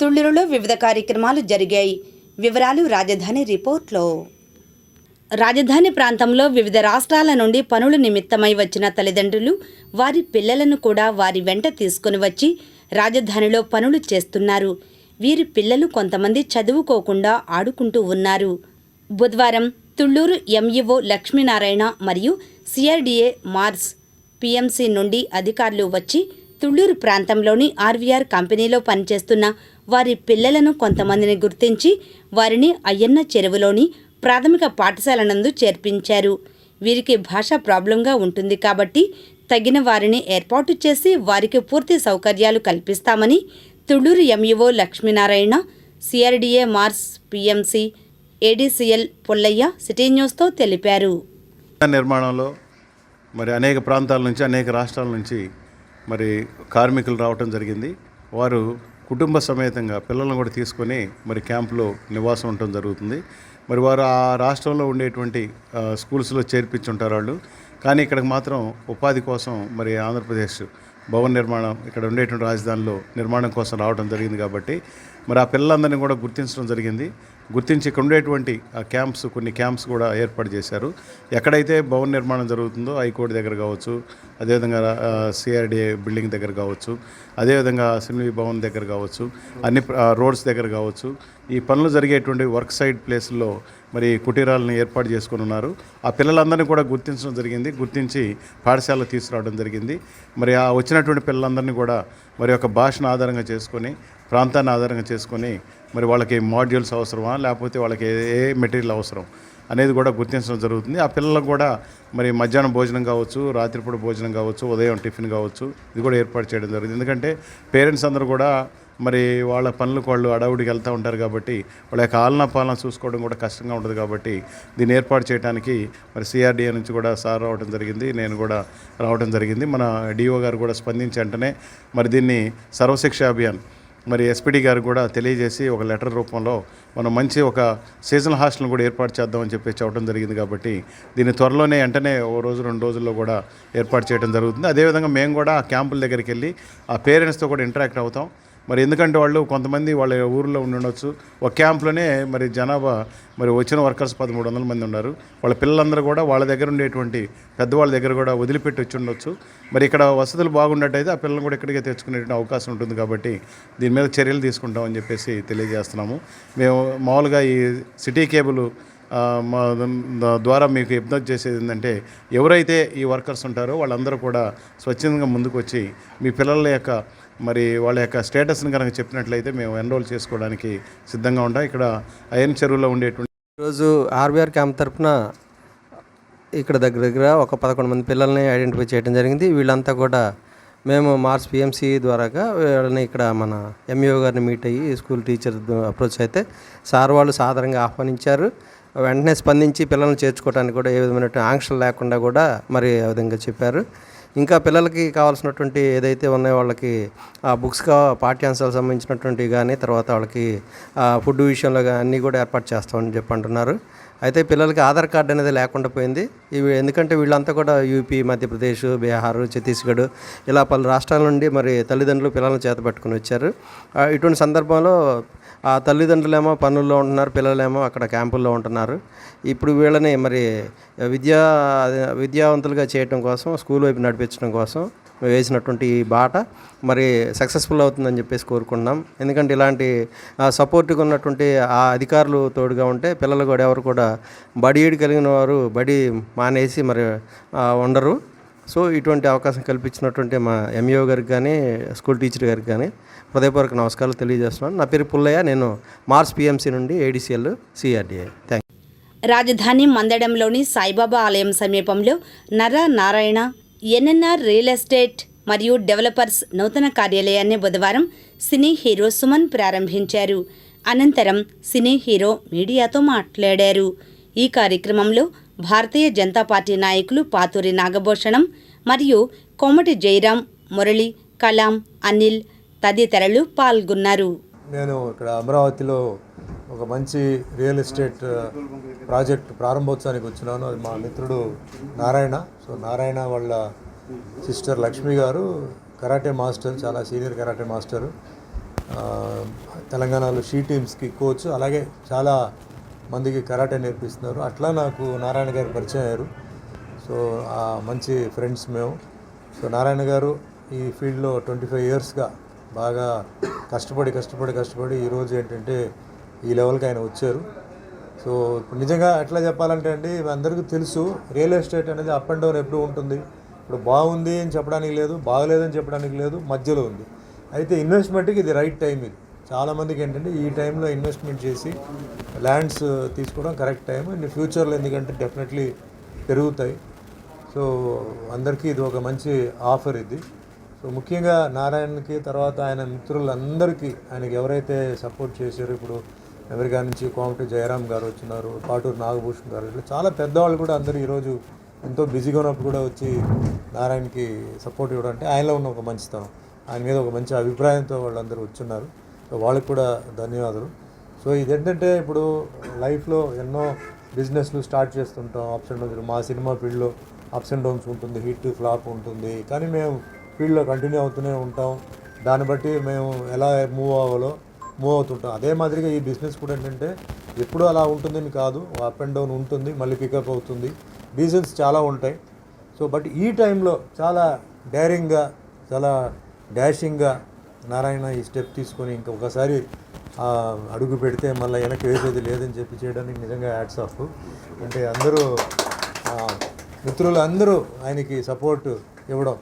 తుళ్ళూరులో వివిధ కార్యక్రమాలు జరిగాయి. వివరాలు రాజధాని రిపోర్ట్లో. రాజధాని ప్రాంతంలో వివిధ రాష్ట్రాల నుండి పనుల నిమిత్తమై వచ్చిన తల్లిదండ్రులు వారి పిల్లలను కూడా వారి వెంట తీసుకుని వచ్చి రాజధానిలో పనులు చేస్తున్నారు. వీరి పిల్లలు కొంతమంది చదువుకోకుండా ఆడుకుంటూ ఉన్నారు. బుధవారం తుళ్ళూరు ఎంఈఓ లక్ష్మీనారాయణ మరియు సిఆర్డీఏ మార్స్ పిఎంసి నుండి అధికారులు వచ్చి తుళ్ళూరు ప్రాంతంలోని ఆర్వీఆర్ కంపెనీలో పనిచేస్తున్న వారి పిల్లలను కొంతమందిని గుర్తించి వారిని అయ్యన్న చెరువులోని ప్రాథమిక పాఠశాల నందు చేర్పించారు. వీరికి భాష ప్రాబ్లంగా ఉంటుంది కాబట్టి తగిన వారిని ఏర్పాటు చేసి వారికి పూర్తి సౌకర్యాలు కల్పిస్తామని Tulluru MEO Lakshminarayana CRDA Mars PMC ADCL Pullaiah city న్యూస్తో తెలిపారు. నిర్మాణంలో మరి అనేక ప్రాంతాల నుంచి అనేక రాష్ట్రాల నుంచి మరి కార్మికులు రావటం జరిగింది. వారు కుటుంబ సమేతంగా పిల్లలను కూడా తీసుకొని మరి క్యాంపులో నివాసం ఉండటం జరుగుతుంది. మరి వారు ఆ రాష్ట్రంలో ఉండేటువంటి స్కూల్స్లో చేర్పించుంటారు వాళ్ళు. కానీ ఇక్కడికి మాత్రం ఉపాధి కోసం మరి ఆంధ్రప్రదేశ్ భవన నిర్మాణం ఇక్కడ ఉండేటువంటి రాజధానిలో నిర్మాణం కోసం రావడం జరిగింది కాబట్టి మరి ఆ పిల్లలందరినీ కూడా గుర్తించడం జరిగింది. గుర్తించి ఇక్కడ ఉండేటువంటి ఆ క్యాంప్స్ కొన్ని క్యాంప్స్ కూడా ఏర్పాటు చేశారు. ఎక్కడైతే భవన నిర్మాణం జరుగుతుందో హైకోర్టు దగ్గర కావచ్చు అదేవిధంగా సిఆర్డిఏ బిల్డింగ్ దగ్గర కావచ్చు అదేవిధంగా అసెంబ్లీ భవన్ దగ్గర కావచ్చు అన్ని రోడ్స్ దగ్గర కావచ్చు. ఈ పనులు జరిగేటువంటి వర్క్ సైడ్ ప్లేస్లో మరి కుటీరాలను ఏర్పాటు చేసుకుని ఉన్నారు. ఆ పిల్లలందరినీ కూడా గుర్తించడం జరిగింది. గుర్తించి పాఠశాలలో తీసుకురావడం జరిగింది. మరి ఆ వచ్చినటువంటి పిల్లలందరినీ కూడా మరి ఒక భాషను ఆధారంగా చేసుకొని ప్రాంతాన్ని ఆధారంగా చేసుకొని మరి వాళ్ళకి మాడ్యూల్స్ అవసరమా? లేకపోతే వాళ్ళకి ఏ ఏ మెటీరియల్ అవసరం? అనేది కూడా గుర్తించడం జరుగుతుంది. ఆ పిల్లలకు కూడా మరి మధ్యాహ్నం భోజనం కావచ్చు రాత్రిపూట భోజనం కావచ్చు ఉదయం టిఫిన్ కావచ్చు ఇది కూడా ఏర్పాటు చేయడం జరుగుతుంది ఎందుకంటే పేరెంట్స్ అందరూ కూడా మరి వాళ్ళ పనులకు వాళ్ళు అడవుడికి వెళ్తూ ఉంటారు కాబట్టి వాళ్ళ యొక్క ఆలనా పాలన చూసుకోవడం కూడా కష్టంగా ఉంటుంది కాబట్టి దీన్ని ఏర్పాటు చేయడానికి మరి సిఆర్డీఏ నుంచి కూడా సార్ రావడం జరిగింది నేను కూడా రావడం జరిగింది. మన డిఓ గారు కూడా స్పందించి వెంటనే మరి దీన్ని సర్వశిక్ష అభియాన్ మరి ఎస్పీడీ గారు కూడా తెలియజేసి ఒక లెటర్ రూపంలో మనం మంచి ఒక సీజనల్ హాస్టల్ని కూడా ఏర్పాటు చేద్దామని చెప్పి చెప్పడం జరిగింది కాబట్టి దీన్ని త్వరలోనే వెంటనే ఓ రోజు రెండు రోజుల్లో కూడా ఏర్పాటు చేయడం జరుగుతుంది. అదేవిధంగా మేము కూడా ఆ క్యాంపుల దగ్గరికి వెళ్ళి ఆ పేరెంట్స్తో కూడా ఇంటరాక్ట్ అవుతాం. మరి ఎందుకంటే వాళ్ళు కొంతమంది వాళ్ళ ఊరిలో ఉండొచ్చు ఒక క్యాంప్లోనే మరి జనాభా మరి వచ్చిన వర్కర్స్ పదమూడు వందల మంది ఉన్నారు. వాళ్ళ పిల్లలందరూ కూడా వాళ్ళ దగ్గర ఉండేటువంటి పెద్దవాళ్ళ దగ్గర కూడా వదిలిపెట్టి వచ్చి ఉండొచ్చు. మరి ఇక్కడ వసతులు బాగున్నట్టయితే ఆ పిల్లల్ని కూడా ఇక్కడికే తెచ్చుకునేటువంటి అవకాశం ఉంటుంది కాబట్టి దీని మీద చర్యలు తీసుకుంటామని చెప్పేసి తెలియజేస్తున్నాము. మేము మామూలుగా ఈ సిటీ కేబుల్ మా ద్వారా మీకు ఇబ్బంది చేసేది ఏంటంటే ఎవరైతే ఈ వర్కర్స్ ఉంటారో వాళ్ళందరూ కూడా స్వచ్ఛందంగా ముందుకు వచ్చి మీ పిల్లల యొక్క మరి వాళ్ళ యొక్క స్టేటస్ని కనుక చెప్పినట్లయితే మేము ఎన్రోల్ చేసుకోవడానికి సిద్ధంగా ఉంటాం. ఇక్కడ అయన్ చెరువులో ఉండేటువంటి ఈరోజు ఆర్బీఆర్ క్యాంప్ తరఫున ఇక్కడ దగ్గర దగ్గర ఒక పదకొండు మంది పిల్లల్ని ఐడెంటిఫై చేయడం జరిగింది. వీళ్ళంతా కూడా మేము మార్స్ పిఎంసి ద్వారాగా వీళ్ళని ఇక్కడ మన ఎంఈఓ గారిని మీట్ అయ్యి స్కూల్ టీచర్ అప్రోచ్ అయితే సార్ వాళ్ళు సాధారణంగా ఆహ్వానించారు. వెంటనే స్పందించి పిల్లల్ని చేర్చుకోవడానికి కూడా ఏ విధమైన ఆంక్షలు లేకుండా కూడా మరి ఆ విధంగా చెప్పారు. ఇంకా పిల్లలకి కావాల్సినటువంటి ఏదైతే ఉన్నాయో వాళ్ళకి ఆ బుక్స్ కా పాఠ్యాంశాలకు సంబంధించినటువంటివి కానీ తర్వాత వాళ్ళకి ఫుడ్ విషయంలో కానీ అన్నీ కూడా ఏర్పాటు చేస్తామని చెప్పి అంటున్నారు. అయితే పిల్లలకి ఆధార్ కార్డు అనేది లేకుండా పోయింది. ఇవి ఎందుకంటే వీళ్ళంతా కూడా యూపీ మధ్యప్రదేశ్ బీహార్ ఛత్తీస్గఢ్ ఇలా పలు రాష్ట్రాల నుండి మరి తల్లిదండ్రులు పిల్లలను చేత పెట్టుకుని వచ్చారు ఇటువంటి సందర్భంలో ఆ తల్లిదండ్రులేమో పనుల్లో ఉంటున్నారు పిల్లలేమో అక్కడ క్యాంపుల్లో ఉంటున్నారు. ఇప్పుడు వీళ్ళని మరి విద్యా విద్యావంతులుగా చేయటం కోసం స్కూల్ వైపు నడిపించడం కోసం వేసినటువంటి ఈ బాట మరి సక్సెస్ఫుల్ అవుతుందని చెప్పేసి కోరుకుంటున్నాం. ఎందుకంటే ఇలాంటి సపోర్ట్గా ఉన్నటువంటి ఆ అధికారులు తోడుగా ఉంటే పిల్లలు కూడా ఎవరు కూడా బడి కలిగిన వారు బడి మానేసి మరి ఉండరు. సో ఇటువంటి అవకాశం కల్పించినటువంటి మా ఎంఈఓ గారికి కానీ స్కూల్ టీచర్ గారికి కానీ హృదయపూర్వక నమస్కారాలు తెలియజేస్తున్నాను. నా పేరు పుల్లయ్య నేను మార్స్ పిఎంసీ నుండి ఏడీసీఎల్ సిఆర్డిఐ థ్యాంక్ రాజధాని మందడంలోని సాయిబాబా ఆలయం సమీపంలో Nara Narayana NNR real estate మరియు డెవలపర్స్ నూతన కార్యాలయాన్ని బుధవారం సినీ హీరో సుమన్ ప్రారంభించారు. అనంతరం సినీ హీరో మీడియాతో మాట్లాడారు. ఈ కార్యక్రమంలో భారతీయ జనతా పార్టీ నాయకులు పాతూరి నాగభూషణం మరియు కోమటి జయరాం మురళి కలాం అనిల్ తదితరులు పాల్గొన్నారు. నేను ఇక్కడ అమరావతిలో ఒక మంచి రియల్ ఎస్టేట్ ప్రాజెక్ట్ ప్రారంభోత్సవానికి వచ్చినాను. అది మా మిత్రుడు నారాయణ. సో నారాయణ వాళ్ళ sister Lakshmi garu karate master చాలా సీనియర్ కరాటే మాస్టరు. తెలంగాణలో షీ టీమ్స్కి కోచ్ అలాగే చాలా మందికి కరాటే నేర్పిస్తున్నారు. అట్లా నాకు నారాయణ గారు పరిచయం అయ్యారు. సో ఆ మంచి ఫ్రెండ్స్ మేము. సో నారాయణ గారు ఈ ఫీల్డ్లో ట్వంటీ ఫైవ్ ఇయర్స్గా బాగా కష్టపడి కష్టపడి కష్టపడి ఈరోజు ఏంటంటే ఈ లెవెల్కి ఆయన వచ్చారు. సో ఇప్పుడు నిజంగా ఎట్లా చెప్పాలంటే అండి అందరికీ తెలుసు రియల్ ఎస్టేట్ అనేది అప్ అండ్ డౌన్ ఎప్పుడు ఉంటుంది? ఇప్పుడు బాగుంది అని చెప్పడానికి లేదు బాగలేదని చెప్పడానికి లేదు మధ్యలో ఉంది. అయితే ఇన్వెస్ట్మెంట్కి ఇది రైట్ టైం ఇది. చాలామందికి ఏంటంటే ఈ టైంలో ఇన్వెస్ట్మెంట్ చేసి ల్యాండ్స్ uh, తీసుకోవడం కరెక్ట్ టైం అండ్ ఫ్యూచర్లో ఎందుకంటే డెఫినెట్లీ పెరుగుతాయి. సో అందరికీ ఇది ఒక మంచి ఆఫర్ ఇది. సో ముఖ్యంగా నారాయణకి తర్వాత ఆయన మిత్రులందరికీ ఆయనకి ఎవరైతే సపోర్ట్ చేశారో ఇప్పుడు అమెరికా నుంచి కోమటి జయరామ్ గారు వచ్చినారు పాటూరు నాగభూషణ్ గారు ఇట్లా చాలా పెద్దవాళ్ళు కూడా అందరూ ఈరోజు ఎంతో బిజీగా ఉన్నప్పుడు కూడా వచ్చి నారాయణకి సపోర్ట్ ఇవ్వడం అంటే ఆయనలో ఉన్న ఒక మంచితనం. ఆయన మీద ఒక మంచి అభిప్రాయంతో వాళ్ళందరూ వచ్చున్నారు. సో వాళ్ళకి కూడా ధన్యవాదాలు. సో ఇదేంటంటే ఇప్పుడు లైఫ్లో ఎన్నో బిజినెస్లు స్టార్ట్ చేస్తుంటాం. Ups and downs. మా సినిమా ఫీల్డ్లో అప్స్ అండ్ డౌన్స్ ఉంటుంది హిట్ ఫ్లాప్ ఉంటుంది. కానీ మేము ఫీల్డ్లో కంటిన్యూ అవుతూనే ఉంటాం. దాన్ని బట్టి మేము ఎలా మూవ్ అవ్వాలో మూవ్ అవుతుంటాం. అదే మాదిరిగా ఈ బిజినెస్ కూడా ఏంటంటే ఎప్పుడు అలా ఉంటుందని కాదు. అప్ అండ్ డౌన్ ఉంటుంది మళ్ళీ పికప్ అవుతుంది. రీజన్స్ చాలా ఉంటాయి. సో బట్ ఈ టైంలో చాలా డైరింగ్గా చాలా డాషింగ్గా నారాయణ ఈ స్టెప్ తీసుకొని ఇంకా ఒకసారి అడుగు పెడితే మళ్ళీ వెనక్కి వేసేది లేదని చెప్పి చేయడానికి నిజంగా యాడ్స్ ఆఫ్ అంటే అందరూ మిత్రులు అందరూ ఆయనకి సపోర్ట్ ఇవ్వడం.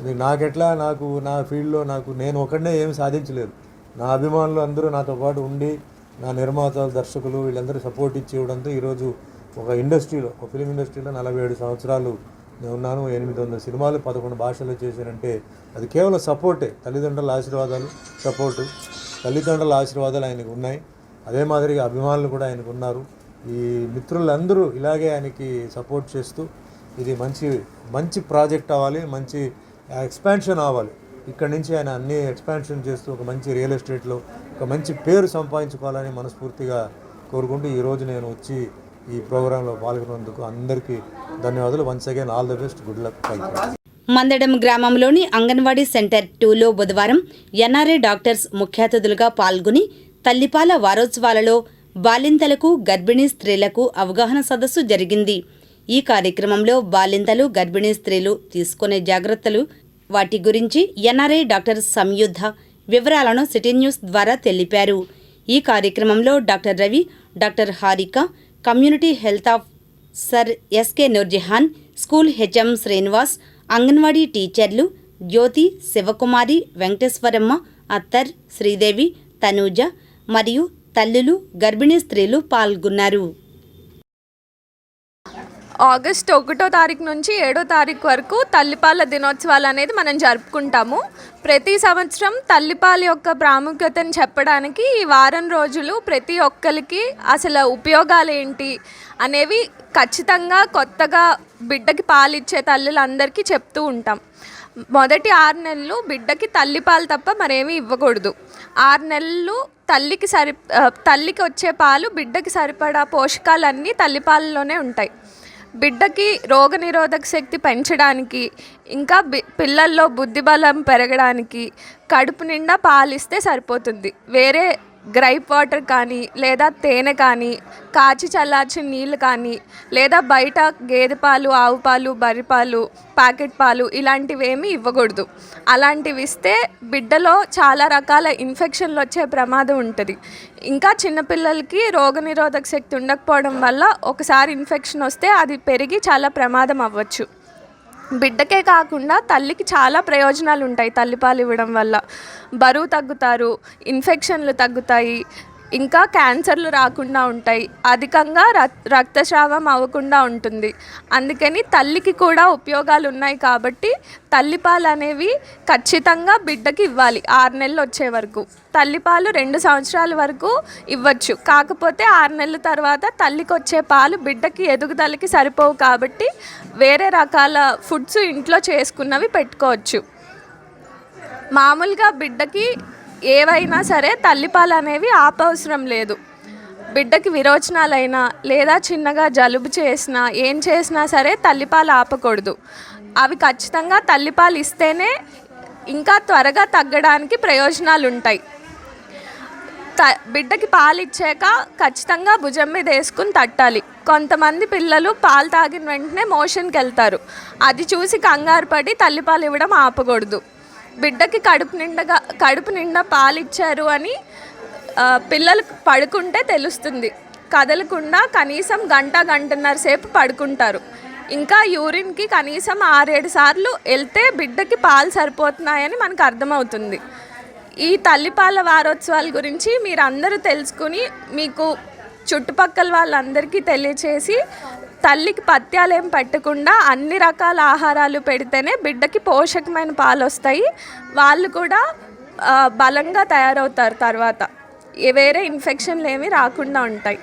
ఇది నాకెట్లా నాకు నా ఫీల్డ్లో నాకు నేను ఒకడనే ఏమి సాధించలేదు. నా అభిమానులు అందరూ నాతో పాటు ఉండి నా నిర్మాతలు దర్శకులు వీళ్ళందరూ సపోర్ట్ ఇచ్చి ఇవ్వడంతో ఈరోజు ఒక ఇండస్ట్రీలో ఒక ఫిలిం ఇండస్ట్రీలో నలభై ఏడు సంవత్సరాలు ఉన్నాను ఎనిమిది వందల సినిమాలు పదకొండు భాషల్లో చేశానంటే అది కేవలం సపోర్టే. తల్లిదండ్రుల ఆశీర్వాదాలు సపోర్టు. తల్లిదండ్రుల ఆశీర్వాదాలు ఆయనకు ఉన్నాయి. అదే మాదిరిగా అభిమానులు కూడా ఆయనకు ఉన్నారు. ఈ మిత్రులందరూ ఇలాగే ఆయనకి సపోర్ట్ చేస్తూ ఇది మంచి మంచి ప్రాజెక్ట్ అవ్వాలి మంచి ఎక్స్పాన్షన్ అవ్వాలి. ఇక్కడ నుంచి ఆయన అన్ని ఎక్స్పాన్షన్ చేస్తూ ఒక మంచి రియల్ ఎస్టేట్లో ఒక మంచి పేరు సంపాదించుకోవాలని మనస్ఫూర్తిగా కోరుకుంటూ ఈరోజు నేను వచ్చి ఈ ప్రోగ్రాంలో పాల్గొన్నందుకు అందరికీ ధన్యవాదాలు. Once again all the best good luck thank you Mandadam గ్రామంలోని అంగన్వాడీ సెంటర్ టూలో బుధవారం ఎన్ఆర్ఏ డాక్టర్స్ ముఖ్య అతిథులుగా పాల్గొని తల్లిపాల వారోత్సవాలలో బాలింతలకు గర్భిణీ స్త్రీలకు అవగాహన సదస్సు జరిగింది. ఈ కార్యక్రమంలో బాలింతలు గర్భిణీ స్త్రీలు తీసుకునే జాగ్రత్తలు వాటి గురించి ఎన్ఆర్ఐ డాక్టర్ సంయుద్ధ వివరాలను సిటీ న్యూస్ ద్వారా తెలిపారు. ఈ కార్యక్రమంలో doctor Ravi doctor Harika community health officer SK Noorjahan school HM Srinivas anganwadi టీచర్లు జ్యోతి శివకుమారి వెంకటేశ్వరమ్మ అత్తర్ శ్రీదేవి తనూజ మరియు తల్లులు గర్భిణీ స్త్రీలు పాల్గొన్నారు. ఆగస్ట్ ఒకటో తారీఖు నుంచి ఏడో తారీఖు వరకు తల్లిపాల దినోత్సవాలు అనేది మనం జరుపుకుంటాము. ప్రతి సంవత్సరం తల్లిపాల యొక్క ప్రాముఖ్యతను చెప్పడానికి ఈ వారం రోజులు ప్రతి ఒక్కరికి అసలు ఉపయోగాలు ఏంటి అనేవి ఖచ్చితంగా కొత్తగా బిడ్డకి పాలిచ్చే తల్లులందరికీ చెప్తూ ఉంటాం. మొదటి ఆరు నెలలు బిడ్డకి తల్లిపాలు తప్ప మరేమీ ఇవ్వకూడదు. ఆరు నెలలు తల్లికి సరి తల్లికి వచ్చే పాలు బిడ్డకి సరిపడా పోషకాలన్నీ తల్లిపాలలోనే ఉంటాయి. బిడ్డకి రోగనిరోధక శక్తి పెంచడానికి ఇంకా బి పిల్లల్లో బుద్ధిబలం పెరగడానికి కడుపు నిండా పాలిస్తే సరిపోతుంది. వేరే గ్రైప్ వాటర్ కానీ లేదా తేనె కానీ కాచి చల్లార్చిన నీళ్ళు కానీ లేదా బయట గేదె పాలు ఆవు పాలు బర్రె పాలు ప్యాకెట్ పాలు ఇలాంటివి ఏమీ ఇవ్వకూడదు. అలాంటివి ఇస్తే బిడ్డలో చాలా రకాల ఇన్ఫెక్షన్లు వచ్చే ప్రమాదం ఉంటుంది. ఇంకా చిన్నపిల్లలకి రోగనిరోధక శక్తి ఉండకపోవడం వల్ల ఒకసారి ఇన్ఫెక్షన్ వస్తే అది పెరిగి చాలా ప్రమాదం అవ్వచ్చు. బిడ్డకే కాకుండా తల్లికి చాలా ప్రయోజనాలు ఉంటాయి తల్లిపాలు ఇవ్వడం వల్ల. బరువు తగ్గుతారు ఇన్ఫెక్షన్లు తగ్గుతాయి ఇంకా క్యాన్సర్లు రాకుండా ఉంటాయి. అధికంగా రక్తస్రావం అవ్వకుండా ఉంటుంది. అందుకని తల్లికి కూడా ఉపయోగాలు ఉన్నాయి కాబట్టి తల్లిపాలు అనేవి ఖచ్చితంగా బిడ్డకి ఇవ్వాలి ఆరు నెలలు వచ్చే వరకు. తల్లిపాలు రెండు సంవత్సరాల వరకు ఇవ్వచ్చు. కాకపోతే ఆరు నెలల తర్వాత తల్లికి వచ్చే పాలు బిడ్డకి ఎదుగుదలకి సరిపోవు కాబట్టి వేరే రకాల ఫుడ్స్ ఇంట్లో చేసుకున్నవి పెట్టుకోవచ్చు. మామూలుగా బిడ్డకి ఏవైనా సరే తల్లిపాలు అనేవి ఆపవసరం లేదు. బిడ్డకి విరోచనాలైనా లేదా చిన్నగా జలుబు చేసినా ఏం చేసినా సరే తల్లిపాలు ఆపకూడదు. అవి ఖచ్చితంగా తల్లిపాలు ఇస్తేనే ఇంకా త్వరగా తగ్గడానికి ప్రయోజనాలు ఉంటాయి త బిడ్డకి పాలు ఇచ్చాక ఖచ్చితంగా భుజం మీద వేసుకుని తట్టాలి. కొంతమంది పిల్లలు పాలు తాగిన వెంటనే మోషన్కి వెళ్తారు అది చూసి కంగారు పడి తల్లిపాలు ఇవ్వడం ఆపకూడదు. బిడ్డకి కడుపు నిండగా కడుపు నిండా పాలిచ్చారు అని పిల్లలు పడుకుంటే తెలుస్తుంది. కదలకుండా కనీసం గంట గంటన్నర సేపు పడుకుంటారు. ఇంకా యూరిన్కి కనీసం ఆరేడు సార్లు వెళ్తే బిడ్డకి పాలు సరిపోతున్నాయని మనకు అర్థమవుతుంది. ఈ తల్లిపాల వారోత్సవాల గురించి మీరు అందరూ తెలుసుకుని మీకు చుట్టుపక్కల వాళ్ళందరికీ తెలియచేసి తల్లికి పత్యాలు ఏం పెట్టకుండా అన్ని రకాల ఆహారాలు పెడితేనే బిడ్డకి పోషకమైన పాలు వస్తాయి వాళ్ళు కూడా బలంగా తయారవుతారు తర్వాత. వేరే ఇన్ఫెక్షన్లు ఏమీ రాకుండా ఉంటాయి.